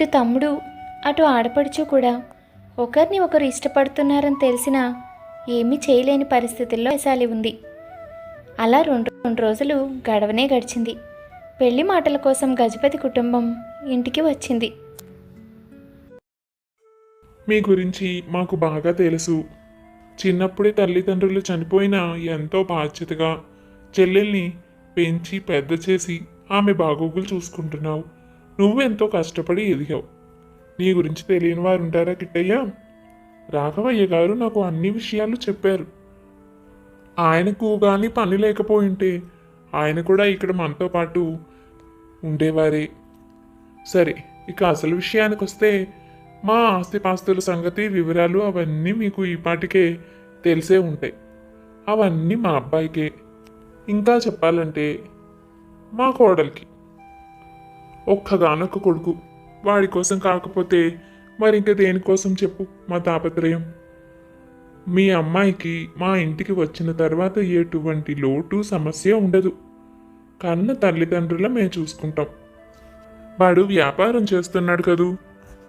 ఇటు తమ్ముడు అటు ఆడపడుచు కూడా. ఒకరిని ఒకరు ఇష్టపడుతున్నారని తెలిసినా ఏమీ చేయలేని పరిస్థితుల్లో వైశాలి ఉంది. అలా రెండు రెండు రోజులు గడవనే గడిచింది. పెళ్ళి మాటల కోసం గజపతి కుటుంబం ఇంటికి వచ్చింది. మీ గురించి మాకు బాగా తెలుసు. చిన్నప్పుడే తల్లిదండ్రులు చనిపోయినా ఎంతో బాధ్యతగా చెల్లెల్ని పెంచి పెద్ద చేసి ఆమె బాగోగులు చూసుకుంటున్నావు. నువ్వెంతో కష్టపడి ఎదిగావు. నీ గురించి తెలియని వారు ఉంటారా కిట్టయ్య? రాఘవయ్య గారు నాకు అన్ని విషయాలు చెప్పారు. ఆయనకు కానీ పని లేకపోయింటే ఆయన కూడా ఇక్కడ మనతో పాటు ఉండేవారే. సరే ఇక అసలు విషయానికి వస్తే మా ఆస్తిపాస్తుల సంగతి వివరాలు అవన్నీ మీకు ఈపాటికే తెలిసే ఉంటాయి. అవన్నీ మా అబ్బాయికే. ఇంకా చెప్పాలంటే మా కోడలికి. ఒక్కగానొక్క కొడుకు. వాడి కోసం కాకపోతే మరింక ఇంకా దేనికోసం చెప్పు మా తాపత్రయం. మీ అమ్మాయికి మా ఇంటికి వచ్చిన తర్వాత ఎటువంటి లోటు సమస్య ఉండదు. కన్న తల్లిదండ్రుల మేము చూసుకుంటాం. వాడు వ్యాపారం చేస్తున్నాడు కదూ.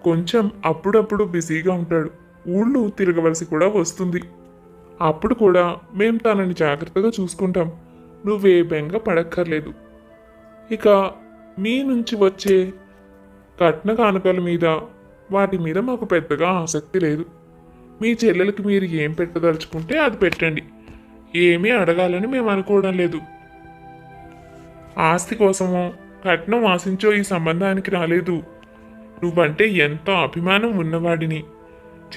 కొంచెం అప్పుడప్పుడు బిజీగా ఉంటాడు. ఊళ్ళు తిరగవలసి కూడా వస్తుంది. అప్పుడు కూడా మేము తనని జాగ్రత్తగా చూసుకుంటాం. నువ్వే బెంగ పడక్కర్లేదు. ఇక మీ నుంచి వచ్చే కట్న కానుకల మీద వాటి మీద మాకు పెద్దగా ఆసక్తి లేదు. మీ చెల్లెలకి మీరు ఏం పెట్టదలుచుకుంటే అది పెట్టండి. ఏమీ అడగాలని మేము అనుకోవడం లేదు. ఆస్తి కోసమో కట్నం ఆశించో ఈ సంబంధానికి రాలేదు. నువ్వంటే ఎంతో అభిమానం ఉన్నవాడిని.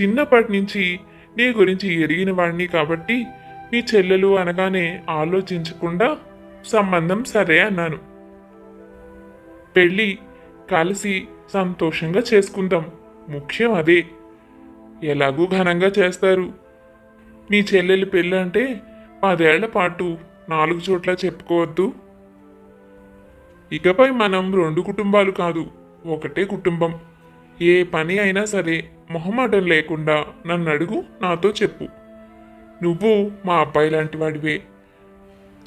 చిన్నప్పటి నుంచి నీ గురించి ఎరిగిన వాడిని కాబట్టి మీ చెల్లెలు అనగానే ఆలోచించకుండా సంబంధం సరే అన్నాను. పెళ్ళి కలిసి సంతోషంగా చేసుకుందాం ముఖ్యం అదే. ఎలాగూ ఘనంగా చేస్తారు. నీ చెల్లెలి పెళ్ళి అంటే పదేళ్ళ పాటు నాలుగు చోట్ల చెప్పుకోవద్దు. ఇకపై మనం రెండు కుటుంబాలు కాదు ఒకటే కుటుంబం. ఏ పని అయినా సరే మొహమాటం లేకుండా నన్ను అడుగు నాతో చెప్పు. నువ్వు మా అబ్బాయి లాంటి వాడివే.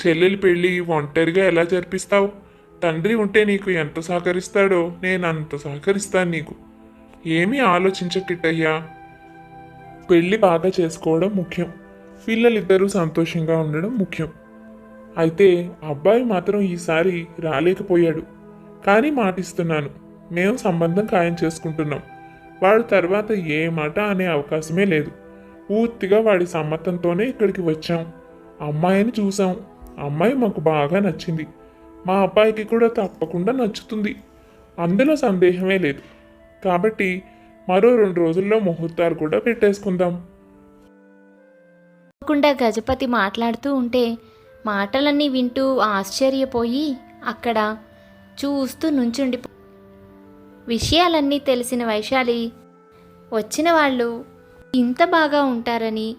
చెల్లెలి పెళ్ళి ఒంటరిగా ఎలా జరిపిస్తావు? తండ్రి ఉంటే నీకు ఎంత సహకరిస్తాడో నేను అంత సహకరిస్తాను నీకు. ఏమీ ఆలోచించకిట్టయ్యా. పెళ్ళి బాగా చేసుకోవడం ముఖ్యం. పిల్లలిద్దరూ సంతోషంగా ఉండడం ముఖ్యం. అయితే అబ్బాయి మాత్రం ఈసారి రాలేకపోయాడు. కానీ మాటిస్తున్నాను. మేము సంబంధం ఖాయం చేసుకుంటున్నాం. వాడు తర్వాత ఏ మాట అనే అవకాశమే లేదు. పూర్తిగా వాడి సమ్మతంతోనే ఇక్కడికి వచ్చాం. అమ్మాయిని చూసాం అమ్మాయి మాకు బాగా నచ్చింది. మా అబ్బాయికి కూడా తప్పకుండా నచ్చుతుంది. అందులో సందేహమే లేదు. కాబట్టి మరో రెండు రోజుల్లో ముహూర్తాలు కూడా పెట్టేసుకుందాం. తప్పకుండా గజపతి మాట్లాడుతూ ఉంటే మాటలన్నీ వింటూ ఆశ్చర్యపోయి అక్కడ చూస్తూ నుంచుండి విషయాలన్నీ తెలిసిన వైశాలి వచ్చిన వాళ్ళు ఇంత బాగా ఉంటారని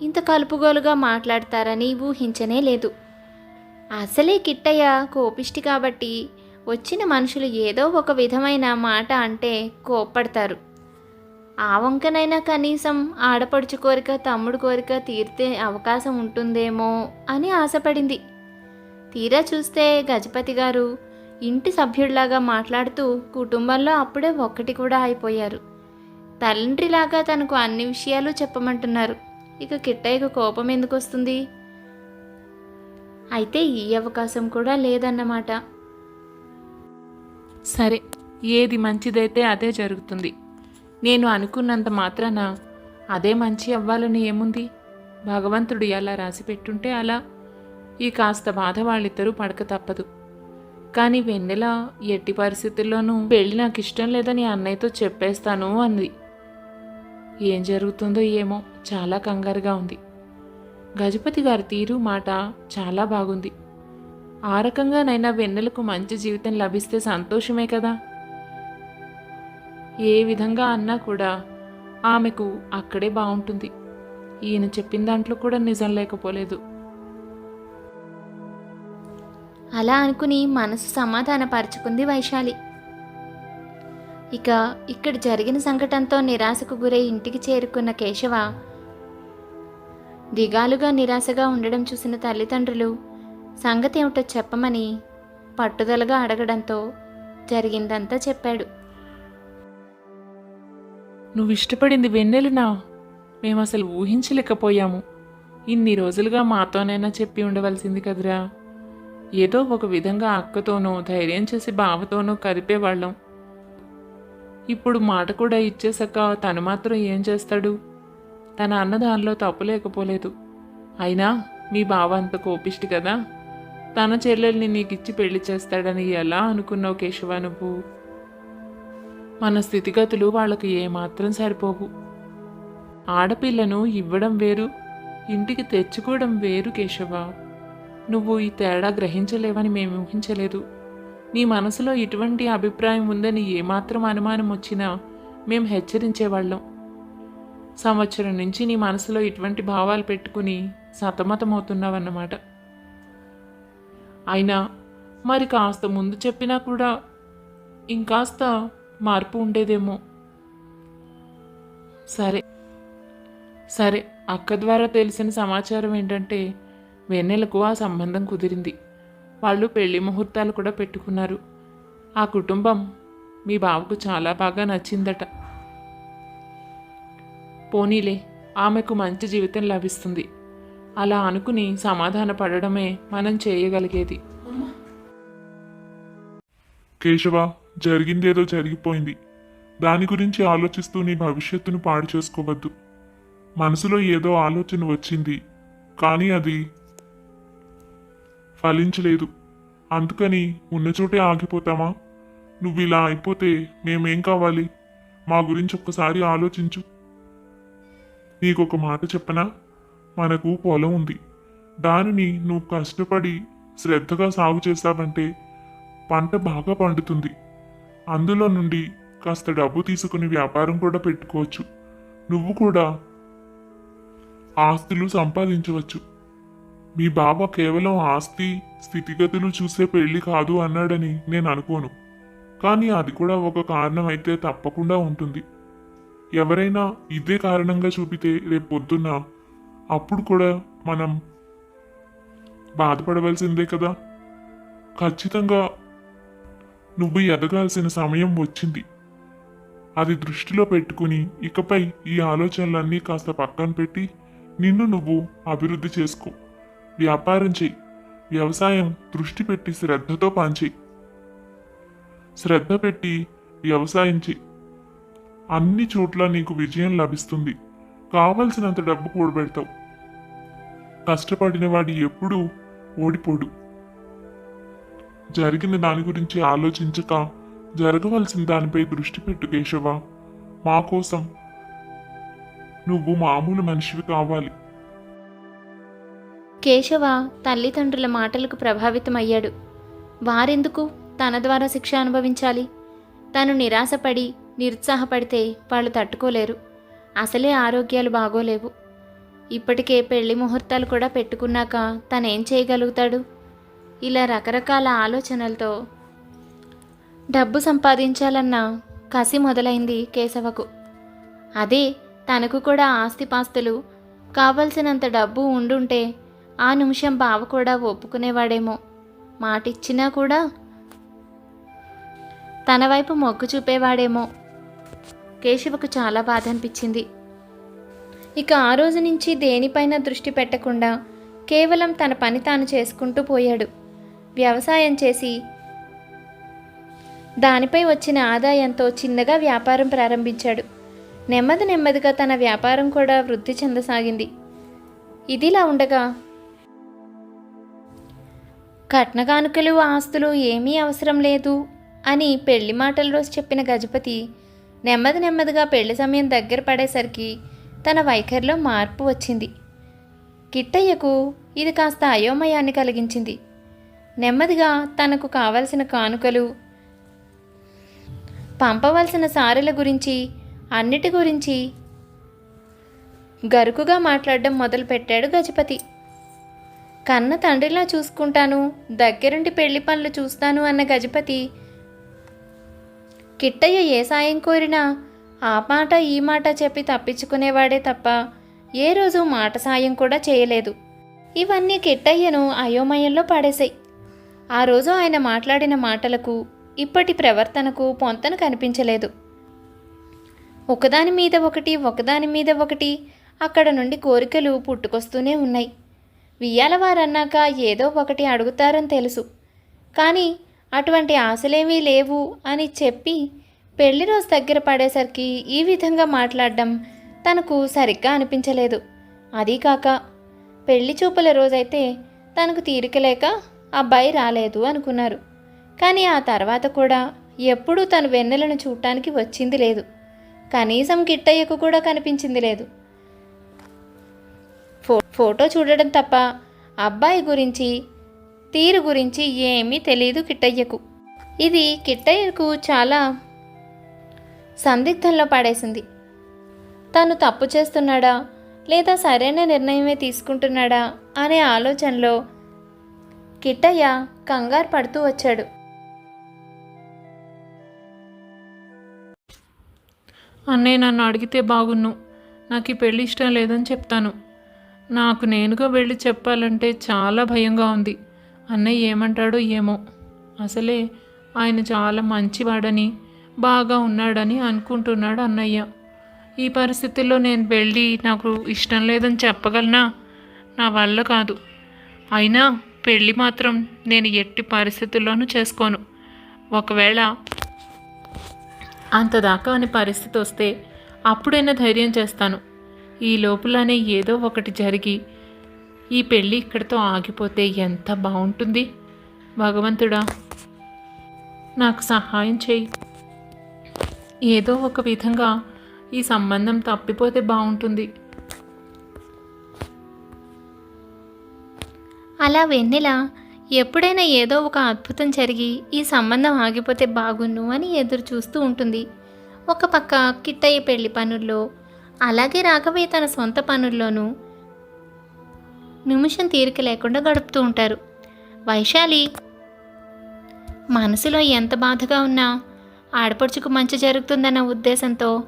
ఇంత కలుపుగోలుగా మాట్లాడతారని ఊహించనే లేదు. అసలే కిట్టయ్య కోపిష్టి కాబట్టి వచ్చిన మనుషులు ఏదో ఒక విధమైన మాట అంటే కోప్పడతారు. ఆ వంకనైనా కనీసం ఆడపడుచు కోరిక తమ్ముడు కోరిక తీర్తే అవకాశం ఉంటుందేమో అని ఆశపడింది. తీరా చూస్తే గజపతి గారు ఇంటి సభ్యుడిలాగా మాట్లాడుతూ కుటుంబంలో అప్పుడే ఒక్కటి కూడా అయిపోయారు. తండ్రిలాగా తనకు అన్ని విషయాలు చెప్పమంటున్నారు. ఇక కిట్టయ్యకు కోపం ఎందుకు వస్తుంది? అయితే ఈ అవకాశం కూడా లేదన్నమాట. సరే ఏది మంచిదైతే అదే జరుగుతుంది. నేను అనుకున్నంత మాత్రాన అదే మంచి అవ్వాలని ఏముంది? భగవంతుడు ఎలా రాసి పెట్టుంటే అలా. ఈ కాస్త బాధ వాళ్ళిద్దరూ పడక తప్పదు. కానీ వెన్నెల ఎట్టి పరిస్థితుల్లోనూ పెళ్ళి నాకు ఇష్టం లేదని అన్నయ్యతో చెప్పేస్తాను అంది. ఏం జరుగుతుందో ఏమో చాలా కంగారుగా ఉంది. గజపతి గారి తీరు మాట చాలా బాగుంది. ఆ రకంగానైనా వెన్నెలకు మంచి జీవితం లభిస్తే సంతోషమే కదా? ఏ విధంగా అన్నా కూడా ఆమెకు అక్కడే బాగుంటుంది. ఈయన చెప్పిన దాంట్లో కూడా నిజం లేకపోలేదు. అలా అనుకుని మనసు సమాధానపరచుకుంది వైశాలి. ఇక ఇక్కడ జరిగిన సంఘటనతో నిరాశకు గురై ఇంటికి చేరుకున్న కేశవ దిగాలుగా నిరాశగా ఉండడం చూసిన తల్లిదండ్రులు సంగతి ఏమిటో చెప్పమని పట్టుదలగా అడగడంతో జరిగిందంతా చెప్పాడు. నువ్వు ఇష్టపడింది వెన్నెలునా? మేము అసలు ఊహించలేకపోయాము. ఇన్ని రోజులుగా మాతోనైనా చెప్పి ఉండవలసింది కదరా. ఏదో ఒక విధంగా అక్కతోనో ధైర్యం చేసి బావతోనో కదిపేవాళ్ళం ఇప్పుడు మాట కూడా ఇచ్చేసాక తను మాత్రం ఏం చేస్తాడు? తన అన్నదానిలో తప్పు లేకపోలేదు. అయినా మీ బావ అంత కోపిష్టి కదా. తన చెల్లెల్ని నీకిచ్చి పెళ్ళి చేస్తాడని ఎలా అనుకున్నావు కేశవ నువ్వు? మన స్థితిగతులు వాళ్ళకు ఏమాత్రం సరిపోవు. ఆడపిల్లను ఇవ్వడం వేరు ఇంటికి తెచ్చుకోవడం వేరు కేశవ. నువ్వు ఈ తేడా గ్రహించలేవని మేము ఊహించలేదు. నీ మనసులో ఇటువంటి అభిప్రాయం ఉందని ఏమాత్రం అనుమానం వచ్చినా మేము హెచ్చరించేవాళ్ళం. సంవత్సరం నుంచి నీ మనసులో ఇటువంటి భావాలు పెట్టుకుని సతమతమవుతున్నావన్నమాట. అయినా మరి కాస్త ముందు చెప్పినా కూడా ఇంకాస్త మార్పు ఉండేదేమో. సరే సరే అక్క ద్వారా తెలిసిన సమాచారం ఏంటంటే వెన్నెలకు ఆ సంబంధం కుదిరింది. వాళ్ళు పెళ్ళి ముహూర్తాలు కూడా పెట్టుకున్నారు. ఆ కుటుంబం మీ బావకు చాలా బాగా నచ్చిందట. పోనీలే ఆమెకు మంచి జీవితం లభిస్తుంది. అలా అనుకుని సమాధాన పడడమే మనం చేయగలిగేది. కేశవ జరిగిందేదో జరిగిపోయింది. దాని గురించి ఆలోచిస్తూ నీ భవిష్యత్తును పాడు చేసుకోవద్దు. మనసులో ఏదో ఆలోచన వచ్చింది కానీ అది ఫలించలేదు. అందుకని ఉన్న చోటే ఆగిపోతామా? నువ్వు ఇలా అయిపోతే మేమేం కావాలి? మా గురించి ఒక్కసారి ఆలోచించు. నీకొక మాట చెప్పనా? మనకు పొలం ఉంది. దానిని నువ్వు కష్టపడి శ్రద్ధగా సాగు చేస్తావంటే పంట బాగా పండుతుంది. అందులో నుండి కాస్త డబ్బు తీసుకుని వ్యాపారం కూడా పెట్టుకోవచ్చు. నువ్వు కూడా ఆస్తులు సంపాదించవచ్చు. మీ బావ కేవలం ఆస్తి స్థితిగతులు చూసే పెళ్ళి కాదు అన్నాడని నేను అనుకోను. కానీ అది కూడా ఒక కారణం అయితే తప్పకుండా ఉంటుంది. ఎవరైనా ఇదే కారణంగా చూపితే రేపు పొద్దున్న అప్పుడు కూడా మనం బాధపడవలసిందే కదా? ఖచ్చితంగా నువ్వు ఎదగాల్సిన సమయం వచ్చింది. అది దృష్టిలో పెట్టుకుని ఇకపై ఈ ఆలోచనలన్నీ కాస్త పక్కన పెట్టి నిన్ను నువ్వు అభివృద్ధి చేసుకో. వ్యాపారం చెయ్యి వ్యవసాయం దృష్టి పెట్టి శ్రద్ధతో పనిచేయి. శ్రద్ధ పెట్టి వ్యవసాయం చెయ్యి అన్ని చోట్ల నీకు విజయం లభిస్తుంది. కావలసినంత డబ్బు కూడబెడతావు. కష్టపడిన వాడు ఎప్పుడూ ఓడిపోడు. జరిగిన దాని గురించి ఆలోచించక జరగవలసిన దానిపై దృష్టి పెట్టు కేశవ. మా కోసం నువ్వు మామూలు మనిషివి కావాలి. కేశవ తల్లిదండ్రుల మాటలకు ప్రభావితమయ్యాడు. వారెందుకు తన ద్వారా శిక్ష అనుభవించాలి? తను నిరాశపడి నిరుత్సాహపడితే వాళ్ళు తట్టుకోలేరు. అసలే ఆరోగ్యాలు బాగోలేవు. ఇప్పటికే పెళ్ళి ముహూర్తాలు కూడా పెట్టుకున్నాక తనేం చేయగలుగుతాడు? ఇలా రకరకాల ఆలోచనలతో డబ్బు సంపాదించాలన్న కసి మొదలైంది కేశవకు. అదే తనకు కూడా ఆస్తిపాస్తులు కావలసినంత డబ్బు ఉండుంటే ఆ నిమిషం బావ కూడా ఒప్పుకునేవాడేమో. మాటిచ్చినా కూడా తన వైపు మొగ్గు చూపేవాడేమో. కేశవకు చాలా బాధ అనిపించింది. ఇక ఆ రోజు నుంచి దేనిపైన దృష్టి పెట్టకుండా కేవలం తన పని తాను చేసుకుంటూ పోయాడు. వ్యవసాయం చేసి దానిపై వచ్చిన ఆదాయంతో చిన్నగా వ్యాపారం ప్రారంభించాడు. నెమ్మది నెమ్మదిగా తన వ్యాపారం కూడా వృద్ధి చెందసాగింది. ఇదిలా ఉండగా కట్నగానుకలు ఆస్తులు ఏమీ అవసరం లేదు అని పెళ్ళి మాటల రోజు చెప్పిన గజపతి నెమ్మది నెమ్మదిగా పెళ్ళి సమయం దగ్గర పడేసరికి తన వైఖరిలో మార్పు వచ్చింది. కిట్టయ్యకు ఇది కాస్త అయోమయాన్ని కలిగించింది. నెమ్మదిగా తనకు కావలసిన కానుకలు పంపవలసిన సారెల గురించి అన్నిటి గురించి గరుకుగా మాట్లాడడం మొదలుపెట్టాడు గజపతి. కన్న తండ్రిలా చూసుకుంటాను దగ్గరుండి పెళ్ళి పనులు చూస్తాను అన్న గజపతి కిట్టయ్య ఏ సాయం కోరినా ఆ మాట ఈ మాట చెప్పి తప్పించుకునేవాడే తప్ప ఏ రోజు మాట సాయం కూడా చేయలేదు. ఇవన్నీ కిట్టయ్యను అయోమయంలో పడేశాయి. ఆ రోజు ఆయన మాట్లాడిన మాటలకు ఇప్పటి ప్రవర్తనకు పొంతన కనిపించలేదు. ఒకదాని మీద ఒకటి ఒకదాని మీద ఒకటి అక్కడ నుండి కోరికలు పుట్టుకొస్తూనే ఉన్నాయి. వియ్యాల వారన్నాక ఏదో ఒకటి అడుగుతారని తెలుసు. కానీ అటువంటి ఆశలేమీ లేవు అని చెప్పి పెళ్ళి రోజు దగ్గర పడేసరికి ఈ విధంగా మాట్లాడడం తనకు సరిగ్గా అనిపించలేదు. అదీ కాక పెళ్ళి చూపుల రోజైతే తనకు తీరిక లేక అబ్బాయి రాలేదు అనుకున్నారు. కానీ ఆ తర్వాత కూడా ఎప్పుడూ తను వెన్నెలను చూడటానికి వచ్చింది లేదు. కనీసం కిట్టయ్యకు కూడా కనిపించింది లేదు. ఫో ఫోటో చూడడం తప్ప అబ్బాయి గురించి తీరు గురించి ఏమీ తెలియదు కిట్టయ్యకు. ఇది కిట్టయ్యకు చాలా సందిగ్ధంలో పడేసింది. తను తప్పు చేస్తున్నాడా? లేదా సరైన నిర్ణయమే తీసుకుంటున్నాడా? అనే ఆలోచనలో కిట్టయ్య కంగారు పడుతూ వచ్చాడు. అన్నయ్య నన్ను అడిగితే బాగున్ను. నాకు ఈ పెళ్ళి ఇష్టం లేదని చెప్తాను. నాకు నేనుగా వెళ్ళి చెప్పాలంటే చాలా భయంగా ఉంది. అన్నయ్య ఏమంటాడో ఏమో. అసలే ఆయన చాలా మంచివాడని బాగా ఉన్నాడని అనుకుంటున్నాడు అన్నయ్య. ఈ పరిస్థితుల్లో నేను వెళ్ళి నాకు ఇష్టం లేదని చెప్పగలనా? నా వల్ల కాదు. అయినా పెళ్ళి మాత్రం నేను ఎట్టి పరిస్థితుల్లోనూ చేసుకోను. ఒకవేళ అంత దాకా అని పరిస్థితి వస్తే అప్పుడైనా ధైర్యం చేస్తాను. ఈ లోపలనే ఏదో ఒకటి జరిగి ఈ పెళ్ళి ఇక్కడితో ఆగిపోతే ఎంత బాగుంటుంది? భగవంతుడా నాకు సహాయం చేయి. ఏదో ఒక విధంగా ఈ సంబంధం తప్పిపోతే బాగుంటుంది. అలా వెన్నెల ఎప్పుడైనా ఏదో ఒక అద్భుతం జరిగి ఈ సంబంధం ఆగిపోతే బాగున్ను అని ఎదురు చూస్తూ ఉంటుంది. ఒక పక్క కిట్టయ్య పెళ్ళి పనుల్లో అలాగే రాఘవయ్య తన సొంత పనుల్లోనూ నిమిషం తీరిక లేకుండా గడుపుతూ ఉంటారు. వైశాలి మనసులో ఎంత బాధగా ఉన్నా ఆడపడుచుకు మంచి జరుగుతుందన్న ఉద్దేశంతో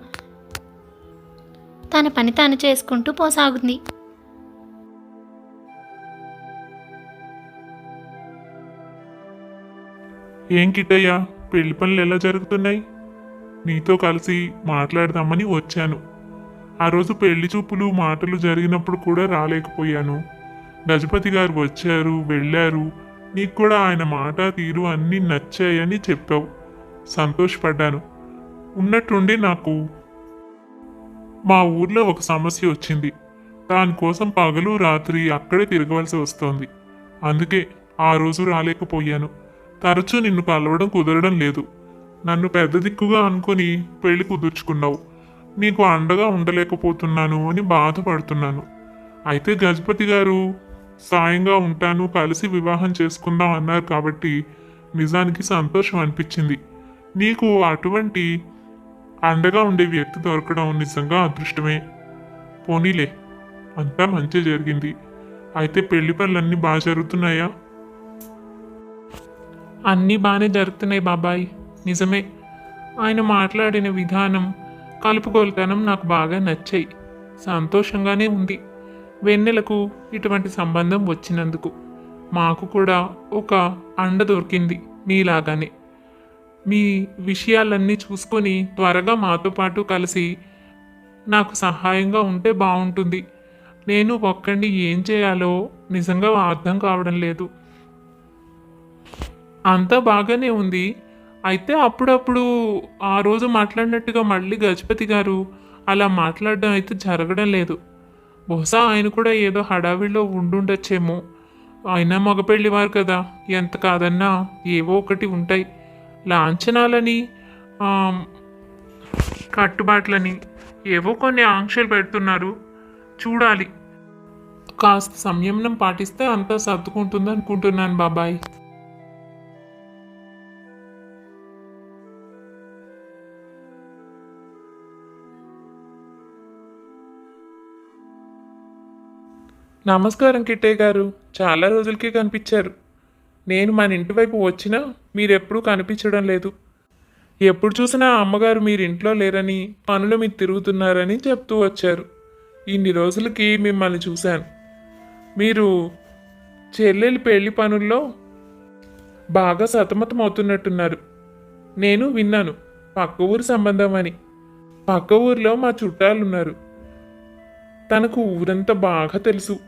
తన పని తాను చేసుకుంటూ పోసాగుంది. ఏం కిట్టయ్యా పెళ్ళి పనులు ఎలా జరుగుతున్నాయి? నీతో కలిసి మాట్లాడదామని వచ్చాను. ఆ రోజు పెళ్ళి చూపులు మాటలు జరిగినప్పుడు కూడా రాలేకపోయాను. గజపతి గారు వచ్చారు వెళ్ళారు. నీకు కూడా ఆయన మాట తీరు అన్నీ నచ్చాయని చెప్పావు. సంతోషపడ్డాను. ఉన్నట్టుండి నాకు మా ఊర్లో ఒక సమస్య వచ్చింది. దానికోసం పగలు రాత్రి అక్కడే తిరగవలసి వస్తోంది. అందుకే ఆ రోజు రాలేకపోయాను. తరచూ నిన్ను కలవడం కుదరడం లేదు. నన్ను పెద్ద దిక్కుగా అనుకొని పెళ్ళి కుదుర్చుకున్నావు. నీకు అండగా ఉండలేకపోతున్నాను అని బాధపడుతున్నాను. అయితే గజపతి గారు సాయంగా ఉంటాను కలిసి వివాహం చేసుకుందాం అన్నారు కాబట్టి నిజానికి సంతోషం అనిపించింది. నీకు అటువంటి అండగా ఉండే వ్యక్తి దొరకడం నిజంగా అదృష్టమే. పోనీలే అంతా మంచి జరిగింది. అయితే పెళ్ళి పనులన్నీ బాగా జరుగుతున్నాయా? అన్నీ బాగానే జరుగుతున్నాయి బాబాయ్ నిజమే. ఆయన మాట్లాడిన విధానం కలుపుకోలుతనం నాకు బాగా నచ్చాయి. సంతోషంగానే ఉంది. వెన్నెలకు ఇటువంటి సంబంధం వచ్చినందుకు మాకు కూడా ఒక అండ దొరికింది మీలాగానే. మీ విషయాలన్నీ చూసుకొని త్వరగా మాతో పాటు కలిసి నాకు సహాయంగా ఉంటే బాగుంటుంది. నేను ఒక్కడిని ఏం చేయాలో నిజంగా అర్థం కావడం లేదు. అంతా బాగానే ఉంది. అయితే అప్పుడప్పుడు ఆ రోజు మాట్లాడినట్టుగా మళ్ళీ గజపతి గారు అలా మాట్లాడడం అయితే జరగడం లేదు. బహుశా ఆయన కూడా ఏదో హడావిడిలో ఉండుండొచ్చేమో. అయినా మగపెళ్ళివారు కదా ఎంత కాదన్నా ఏవో ఒకటి ఉంటాయి. లాంఛనాలని కట్టుబాట్లని ఏవో కొన్ని ఆంక్షలు పెడుతున్నారు. చూడాలి. కాస్త సంయమనం పాటిస్తే అంతా సర్దుకుంటుంది అనుకుంటున్నాను బాబాయ్. నమస్కారం కిట్టయ్య గారు. చాలా రోజులకే కనిపించారు. నేను మన ఇంటి వైపు వచ్చినా మీరెప్పుడూ కనిపించడం లేదు. ఎప్పుడు చూసినా అమ్మగారు మీరు ఇంట్లో లేరని పనులు మీరు తిరుగుతున్నారని చెప్తూ వచ్చారు. ఇన్ని రోజులకి మిమ్మల్ని చూశాను. మీరు చెల్లెలి పెళ్ళి పనుల్లో బాగా సతమతం అవుతున్నట్టున్నారు నేను విన్నాను. పక్క ఊరి సంబంధం అని. పక్క ఊర్లో మా చుట్టాలున్నారు. తనకు ఊరంతా బాగా తెలుసు.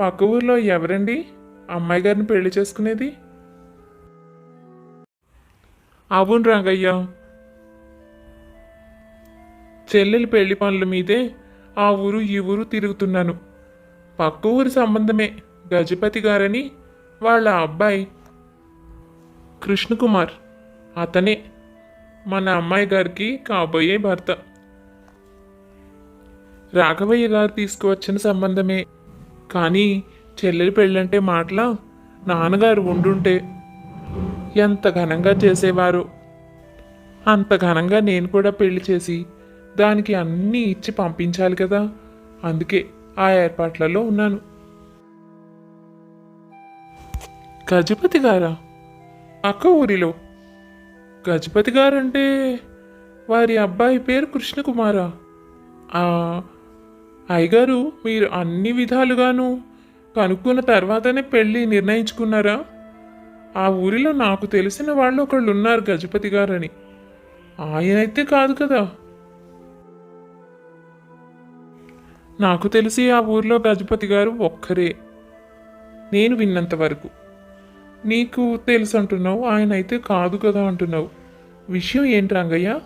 పక్క ఊర్లో ఎవరండి? అమ్మాయి గారిని పెళ్ళి చేసుకునేది? అవును రంగయ్య. చెల్లెలి పెళ్ళి పనుల మీదే ఆ ఊరు ఈ ఊరు తిరుగుతున్నాను. పక్క ఊరి సంబంధమే గజపతి గారని వాళ్ళ అబ్బాయి కృష్ణకుమార్. అతనే మన అమ్మాయి గారికి కాబోయే భర్త. రాఘవయ్య గారు తీసుకువచ్చిన సంబంధమే. కానీ చెల్లెలి పెళ్ళంటే మాటల? నాన్నగారు ఉండుంటే ఎంత ఘనంగా చేసేవారు? అంత ఘనంగా నేను కూడా పెళ్ళి చేసి దానికి అన్నీ ఇచ్చి పంపించాలి కదా? అందుకే ఆ ఏర్పాట్లలో ఉన్నాను. గజపతి గారా? అక్క ఊరిలో. గజపతి గారంటే వారి అబ్బాయి పేరు కృష్ణకుమారా? అయ్యగారు మీరు అన్ని విధాలుగాను కనుక్కున్న తర్వాతనే పెళ్ళి నిర్ణయించుకున్నారా? ఆ ఊరిలో నాకు తెలిసిన వాళ్ళు ఒకళ్ళు ఉన్నారు గజపతి గారని. ఆయనైతే కాదు కదా. నాకు తెలిసి ఆ ఊర్లో గజపతి గారు ఒక్కరే. నేను విన్నంత వరకు. నీకు తెలుసు అంటున్నావు ఆయన అయితే కాదు కదా అంటున్నావు. విషయం ఏంటి రంగయ్య?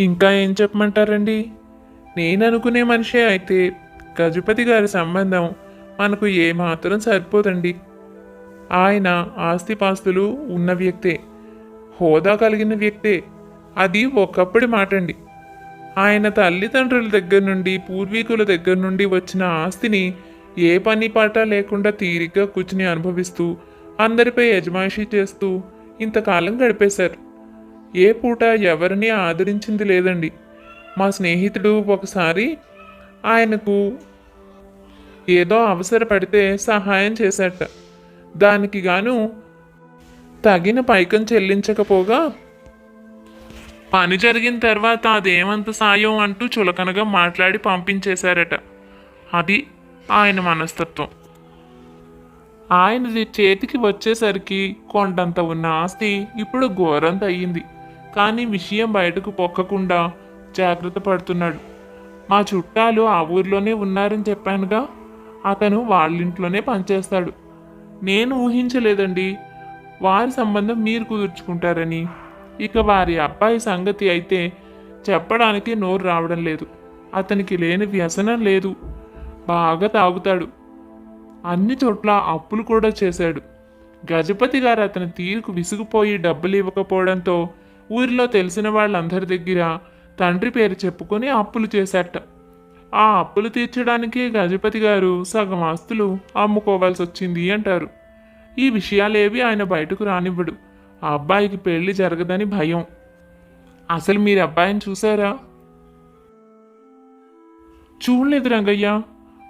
ఇంకా ఏం చెప్పమంటారండి? నేను అనుకునే మనిషే అయితే గజపతి గారి సంబంధం మనకు ఏమాత్రం సరిపోదండి. ఆయన ఆస్తిపాస్తులు ఉన్న వ్యక్తే హోదా కలిగిన వ్యక్తే అది ఒకప్పటి మాటండి. ఆయన తల్లిదండ్రుల దగ్గర నుండి పూర్వీకుల దగ్గర నుండి వచ్చిన ఆస్తిని ఏ పని పాట లేకుండా తీరిగ్గా కూర్చుని అనుభవిస్తూ అందరిపై యజమాయిషీ చేస్తూ ఇంతకాలం గడిపేశారు. ఏ పూట ఎవరిని ఆదరించింది లేదండి. మా స్నేహితుడు ఒకసారి ఆయనకు ఏదో అవసరపడితే సహాయం చేశాట. దానికి గాను తగిన పైకం చెల్లించకపోగా పని జరిగిన తర్వాత అదేమంత సాయం అంటూ చులకనగా మాట్లాడి పంపించేశారట. అది ఆయన మనస్తత్వం. ఆయనది చేతికి వచ్చేసరికి కొండంత ఉన్న ఆస్తి ఇప్పుడు ఘోరంత అయ్యింది కానీ విషయం బయటకు పొక్కకుండా జాగ్రత్త పడుతున్నాడు. మా చుట్టాలు ఆ ఊర్లోనే ఉన్నారని చెప్పానుగా అతను వాళ్ళింట్లోనే పనిచేస్తాడు. నేను ఊహించలేదండి. వారి సంబంధం మీరు కుదుర్చుకుంటారని. ఇక వారి అబ్బాయి సంగతి అయితే చెప్పడానికి నోరు రావడం లేదు. అతనికి లేని వ్యసనం లేదు. బాగా తాగుతాడు. అన్ని చోట్ల అప్పులు కూడా చేశాడు. గజపతి గారు అతని తీరుకు విసిగిపోయి డబ్బులు ఇవ్వకపోవడంతో ఊరిలో తెలిసిన వాళ్ళందరి దగ్గర తండ్రి పేరు చెప్పుకొని అప్పులు చేశాట ఆ అప్పులు తీర్చడానికి గజపతి గారు సగం ఆస్తులు అమ్ముకోవాల్సి వచ్చింది అంటారు. ఈ విషయాలేవి ఆయన బయటకు రానివ్వడు. ఆ అబ్బాయికి పెళ్ళి జరగదని భయం. అసలు మీరు అబ్బాయిని చూసారా చూడలేదు రంగయ్య.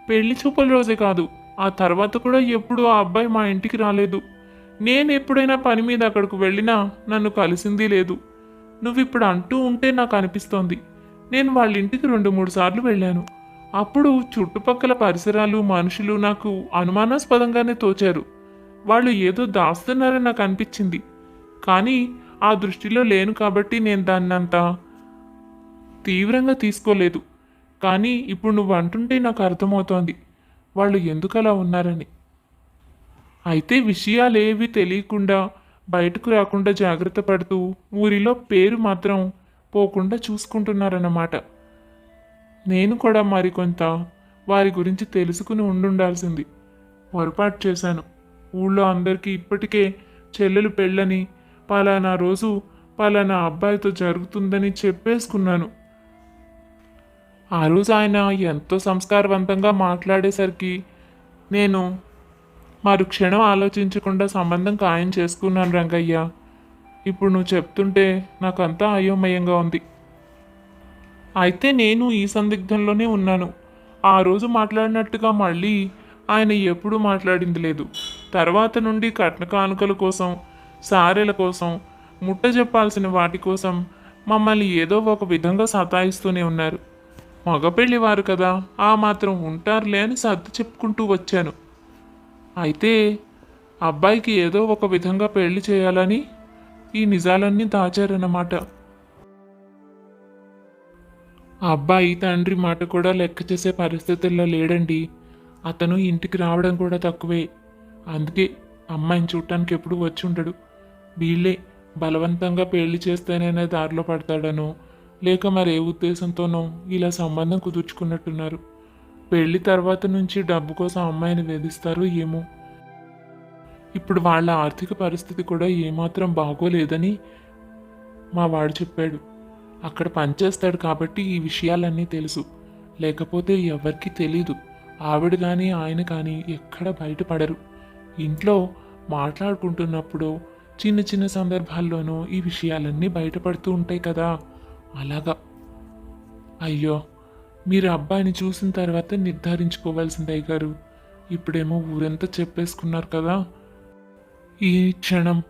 పెళ్ళి చూపుల రోజే కాదు. ఆ తర్వాత కూడా ఎప్పుడు ఆ అబ్బాయి మా ఇంటికి రాలేదు. నేను ఎప్పుడైనా పని మీద అక్కడికి వెళ్ళినా నన్ను కలిసింది లేదు. నువ్వు ఇప్పుడు అంటూ ఉంటే నాకు అనిపిస్తోంది నేను వాళ్ళ ఇంటికి రెండు మూడు సార్లు వెళ్ళాను. అప్పుడు చుట్టుపక్కల పరిసరాలు మనుషులు నాకు అనుమానాస్పదంగానే తోచారు. వాళ్ళు ఏదో దాస్తున్నారని నాకు అనిపించింది కానీ ఆ దృష్టిలో లేను కాబట్టి నేను దాన్ని అంత తీవ్రంగా తీసుకోలేదు. కానీ ఇప్పుడు నువ్వు అంటుంటే నాకు అర్థమవుతోంది వాళ్ళు ఎందుకు అలా ఉన్నారని. అయితే విషయాలేవి తెలియకుండా బయటకు రాకుండా జాగ్రత్త పడుతూ ఊరిలో పేరు మాత్రం పోకుండా చూసుకుంటున్నారన్నమాట. నేను కూడా మరికొంత వారి గురించి తెలుసుకుని ఉండుండాల్సింది. పొరపాటు చేశాను. ఊళ్ళో అందరికీ ఇప్పటికే చెల్లెలు పెళ్ళని పలానా రోజు పలానా అబ్బాయితో జరుగుతుందని చెప్పేసుకున్నాను. ఆ రోజు ఆయన ఎంతో సంస్కారవంతంగా మాట్లాడేసరికి నేను మరు క్షణం ఆలోచించకుండా సంబంధం ఖాయం చేసుకున్నాను రంగయ్య. ఇప్పుడు నువ్వు చెప్తుంటే నాకంతా అయోమయంగా ఉంది. అయితే నేను ఈ సందిగ్ధంలోనే ఉన్నాను. ఆ రోజు మాట్లాడినట్టుగా మళ్ళీ ఆయన ఎప్పుడూ మాట్లాడింది లేదు. తర్వాత నుండి కట్న కానుకల కోసం సారెల కోసం ముట్ట చెప్పాల్సిన వాటి కోసం మమ్మల్ని ఏదో ఒక విధంగా సతాయిస్తూనే ఉన్నారు. మగపెళ్ళి వారు కదా ఆ మాత్రం ఉంటారులే అని సర్దు చెప్పుకుంటూ వచ్చాను. అయితే అబ్బాయికి ఏదో ఒక విధంగా పెళ్ళి చేయాలని ఈ నిజాలన్నీ దాచారన్నమాట. అబ్బాయి తండ్రి మాట కూడా లెక్క చేసే పరిస్థితుల్లో లేడండి. అతను ఇంటికి రావడం కూడా తక్కువే. అందుకే అమ్మాయిని చూడటానికి ఎప్పుడు వచ్చి ఉండడు. వీళ్ళే బలవంతంగా పెళ్ళి చేస్తేనే దారిలో పడతాడనో లేక మరి ఏ ఉద్దేశంతోనో ఇలా సంబంధం కుదుర్చుకున్నట్టున్నారు. పెళ్ళి తర్వాత నుంచి డబ్బు కోసం అమ్మాయిని వేధిస్తారు ఏమో. ఇప్పుడు వాళ్ళ ఆర్థిక పరిస్థితి కూడా ఏమాత్రం బాగోలేదని మా వాడు చెప్పాడు. అక్కడ పనిచేస్తాడు కాబట్టి ఈ విషయాలన్నీ తెలుసు. లేకపోతే ఎవరికీ తెలీదు. ఆవిడ కానీ ఆయన కానీ ఎక్కడ బయటపడరు. ఇంట్లో మాట్లాడుకుంటున్నప్పుడు చిన్న చిన్న సందర్భాల్లోనూ ఈ విషయాలన్నీ బయటపడుతూ ఉంటాయి కదా. అలాగా. అయ్యో! మీరు అబ్బాయిని చూసిన తర్వాత నిర్ధారించుకోవాల్సిందే గారు ఇప్పుడేమో ఊరంతా చెప్పేసుకున్నారు కదా. ఈ క్షణం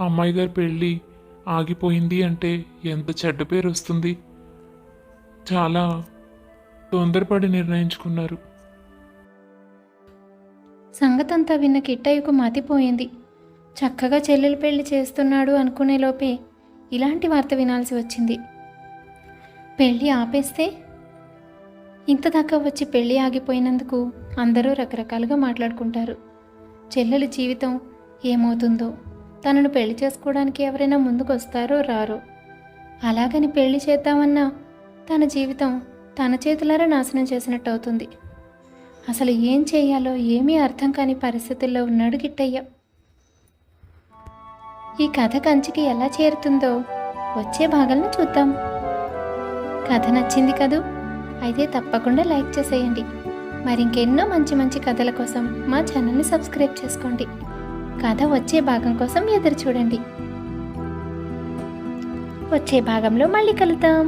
అమ్మాయి గారి పెళ్ళి ఆగిపోయింది అంటే ఎంత చెడ్డ పేరు వస్తుంది. చాలా తొందరపడి నిర్ణయించుకున్నారు. సంగతంతా విన్న కిట్టయ్యకు మతిపోయింది. చక్కగా చెల్లెలు పెళ్ళి చేస్తున్నాడు అనుకునే లోపే ఇలాంటి వార్త వినాల్సి వచ్చింది. పెళ్ళి ఆపేస్తే ఇంత దాకా వచ్చి పెళ్ళి ఆగిపోయినందుకు అందరూ రకరకాలుగా మాట్లాడుకుంటారు. చెల్లెలి జీవితం ఏమవుతుందో తనను పెళ్ళి చేసుకోవడానికి ఎవరైనా ముందుకొస్తారో రారో. అలాగని పెళ్ళి చేద్దామన్నా తన జీవితం తన చేతులారా నాశనం చేసినట్టు అవుతుంది అసలు ఏం చేయాలో ఏమీ అర్థం కాని పరిస్థితుల్లో ఉన్నాడు గిట్టయ్య. ఈ కథ కంచికి ఎలా చేరుతుందో వచ్చే భాగాలను చూద్దాం. కథ నచ్చింది కదూ? అయితే తప్పకుండా లైక్ చేసేయండి. మరి ఇంకెన్నో మంచి మంచి కథల కోసం మా ఛానల్ని సబ్స్క్రైబ్ చేసుకోండి. కథ వచ్చే భాగం కోసం ఎదురు చూడండి. వచ్చే భాగంలో మళ్ళీ కలుద్దాం.